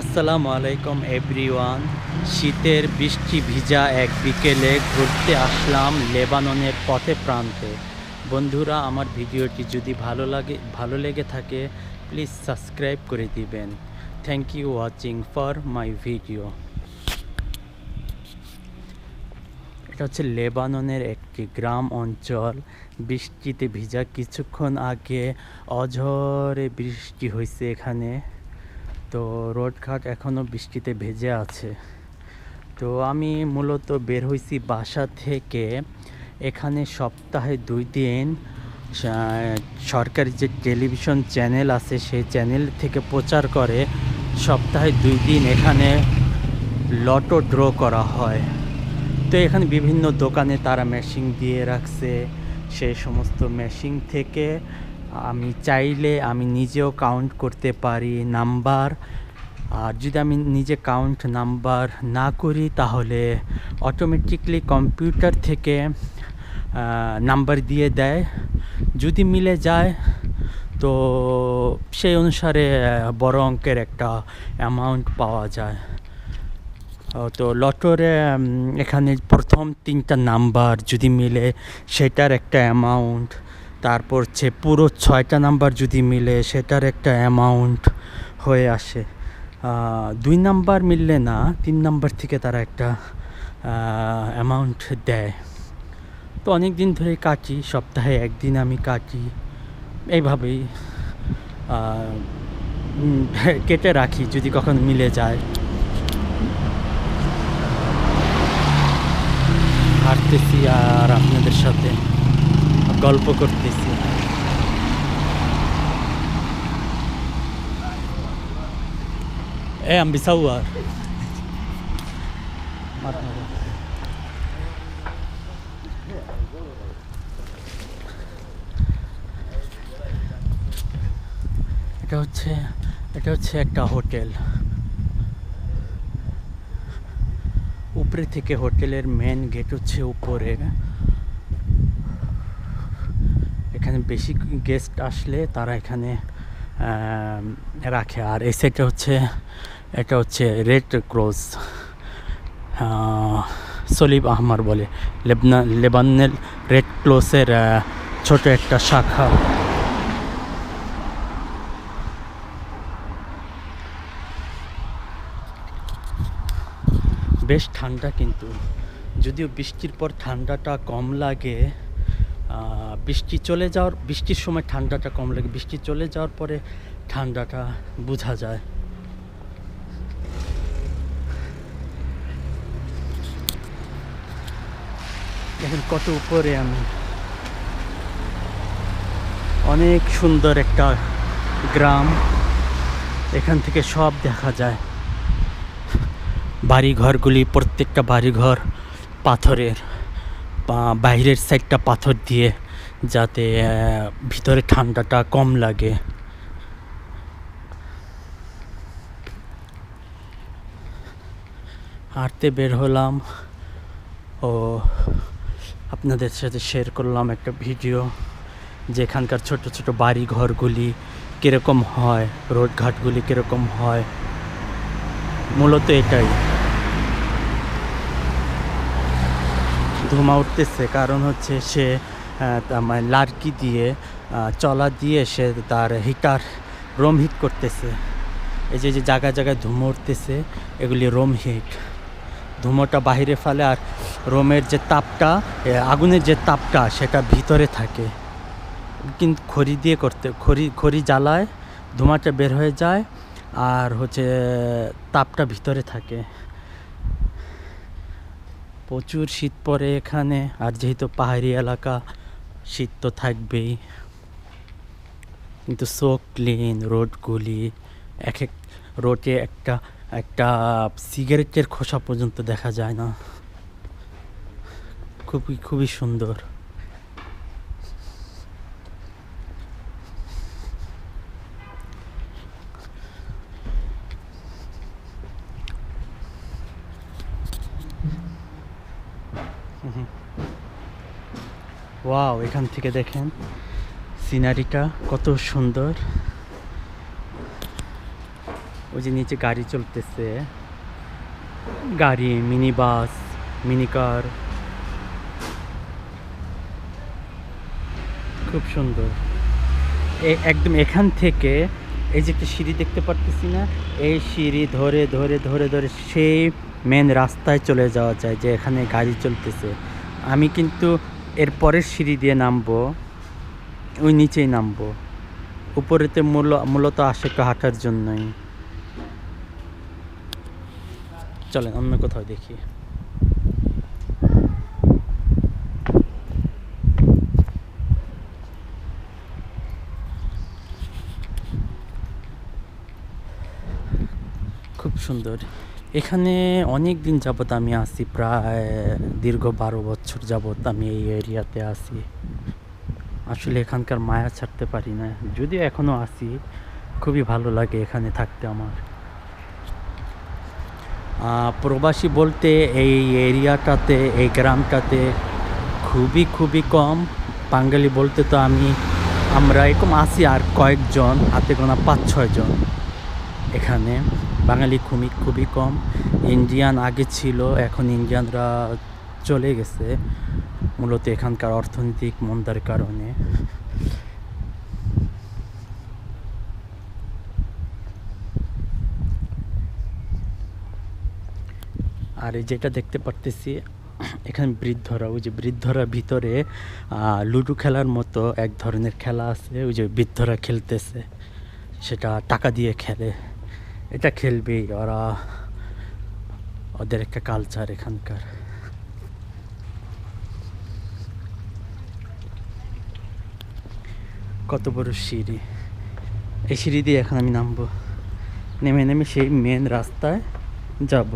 আসসালামু আলাইকুম, এভরিওয়ান। শীতের বৃষ্টি ভিজা এক বিকেলে ঘুরতে আসলাম লেবাননের পথে প্রান্তে। বন্ধুরা, আমার ভিডিওটি যদি ভালো লাগে, ভালো লেগে থাকে প্লিজ সাবস্ক্রাইব করে দিবেন। Thank you watching for my video এটা হচ্ছে লেবাননের একটি গ্রাম অঞ্চল। বৃষ্টিতে ভিজা কিছুক্ষণ আগে অঝরে বৃষ্টি হয়েছে এখানে। তো রোডঘাট এখনও বৃষ্টিতে ভেজে আছে। তো আমি মূলত বের হয়েছি বাসা থেকে এখানে সপ্তাহে দুই দিন সরকারি যে টেলিভিশন চ্যানেল আছে সেই চ্যানেল থেকে প্রচার করে সপ্তাহে দুই দিন এখানে লটো ড্র করা হয়। তো এখানে বিভিন্ন দোকানে তারা মেশিন দিয়ে রাখছে, সেই সমস্ত মেশিন থেকে আমি চাইলে আমি নিজেও কাউন্ট করতে পারি নাম্বার আর যদি আমি নিজে কাউন্ট নাম্বার না করি, তাহলে অটোমেটিকলি কম্পিউটার থেকে নাম্বার দিয়ে দেয়। যদি মিলে যায়, তো সেই অনুসারে বড় অঙ্কের একটা অ্যামাউন্ট পাওয়া যায়। তো লটোরে এখানে প্রথম তিনটা নাম্বার যদি মিলে, সেটার একটা অ্যামাউন্ট তারপর হচ্ছে পুরো ছয়টা নাম্বার যদি মিলে, সেটার একটা অ্যামাউন্ট হয়ে আসে। দুই নাম্বার মিললে না, তিন নাম্বার থেকে তারা একটা অ্যামাউন্ট দেয়। তো অনেক দিন ধরে কাটি, সপ্তাহে একদিন আমি কাটি। এইভাবেই কেটে রাখি যদি কখনো মিলে যায়। হাঁটতেছি আর আপনাদের সাথে। গল্প করতেছি। এ, আমি সাউয়ার এটা হচ্ছে এটা হচ্ছে একটা হোটেল। উপরে থেকে হোটেলের মেন গেট হচ্ছে উপরে। এখানে বেশি গেস্ট আসলে তারা এখানে রাখে। আর এই সাইডটা হচ্ছে, এটা হচ্ছে রেড ক্রস সলিব আহমার বলে। লেবনা লেবানের রেড ক্রসের ছোট একটা শাখা। বেশ ঠান্ডা কিন্তু। যদিও বৃষ্টির পর ঠান্ডাটা কম লাগে বৃষ্টি চলে যাওয়ার, বৃষ্টির সময় ঠান্ডাটা কম লাগে। বৃষ্টি চলে যাওয়ার পরে ঠান্ডাটা বোঝা যায়। দেখেন কত উপরে আমি। অনেক সুন্দর একটা গ্রাম। এখান থেকে সব দেখা যায়। বাড়িঘরগুলি, প্রত্যেকটা বাড়িঘর পাথরের। বাইরের সাইডটা পাথর দিয়ে যাতে ভিতরে ঠান্ডাটা কম লাগে। হাঁটতে বের হলাম। ও, আপনাদের সাথে শেয়ার করলাম একটা ভিডিও যেখানকার ছোট ছোট বাড়ি ঘরগুলি কীরকম হয়, রোডঘাটগুলি কীরকম হয়। মূলত এটাই। ধুমা উঠতেছে, কারণ হচ্ছে সে মানে লার্কি দিয়ে চলা দিয়ে সে তার হিটার রোম হিট করতেছে। এই যে যে জায়গায় জায়গায় ধুমো উঠতেছে, এগুলি রোম হিট। ধুমোটা বাইরে ফেলে আর রোমের যে তাপটা আগুনের যে তাপটা, সেটা ভিতরে থাকে। কিন্তু খড়ি দিয়ে করতে, খড়ি খড়ি জ্বালায় ধোঁয়াটা বের হয়ে যায় আর হচ্ছে, তাপটা ভিতরে থাকে। প্রচুর শীত পড়ে এখানে, আর যেহেতু পাহাড়ি এলাকা, শীত তো থাকবেই। কিন্তু সো ক্লিন রোডগুলি এক এক রোডে একটা একটা সিগারেটের খোসা পর্যন্ত দেখা যায় না। খুবই খুবই সুন্দর। ওয়াও এখান থেকে দেখেন। সিনারিটা কত সুন্দর। ওই যে নিচে গাড়ি চলতেছে। গাড়ি, মিনি বাস, মিনি কার। খুব সুন্দর। একদম এখান থেকে এই যে একটা সিঁড়ি দেখতে পারতেছি না, এই সিঁড়ি ধরে ধরে ধরে ধরে সেই মেন রাস্তায় চলে যাওয়া যায় যে এখানে গাড়ি চলতেছে। আমি কিন্তু এর পরের সিঁড়ি দিয়ে নামবো, ওই নিচেই নামবো। উপরেতে মূল, মূলত আসে একটু হাঁটার জন্যই। চলেন, অন্য কোথাও দেখি। খুব সুন্দর। এখানে অনেক দিন যাবত আমি আছি, প্রায় দীর্ঘ বারো বছর যাবত আমি এই এরিয়াতে আছি। আসলে এখানকার মায়া ছাড়তে পারি না। যদিও এখনও আছি, খুবই ভালো লাগে এখানে থাকতে আমার। প্রবাসী বলতে এই এরিয়াটাতে, এই গ্রামটাতে খুবই খুবই কম। বাঙালি বলতে তো আমি আমরা এরকম আছি আর কয়েকজন, হাতে গোনা পাঁচ ছয়জন এখানে। বাঙালি খুবই খুবই কম। ইন্ডিয়ান আগে ছিল, এখন ইন্ডিয়ানরা চলে গেছে। মূলত এখানকার অর্থনৈতিক মন্দার কারণে। আর এই যেটা দেখতে পারতেছি, এখানে বৃদ্ধরা, ওই যে বৃদ্ধরা ভিতরে লুডো খেলার মতো এক ধরনের খেলা আছে। ওই যে বৃদ্ধরা খেলতেছে, সেটা টাকা দিয়ে খেলে। এটা খেলবেই ওরা ওদের একটা কালচার এখানকার। কত বড় সিঁড়ি। এই সিঁড়ি দিয়ে এখন আমি নামবো। নেমে নেমে সেই মেন রাস্তায় যাব।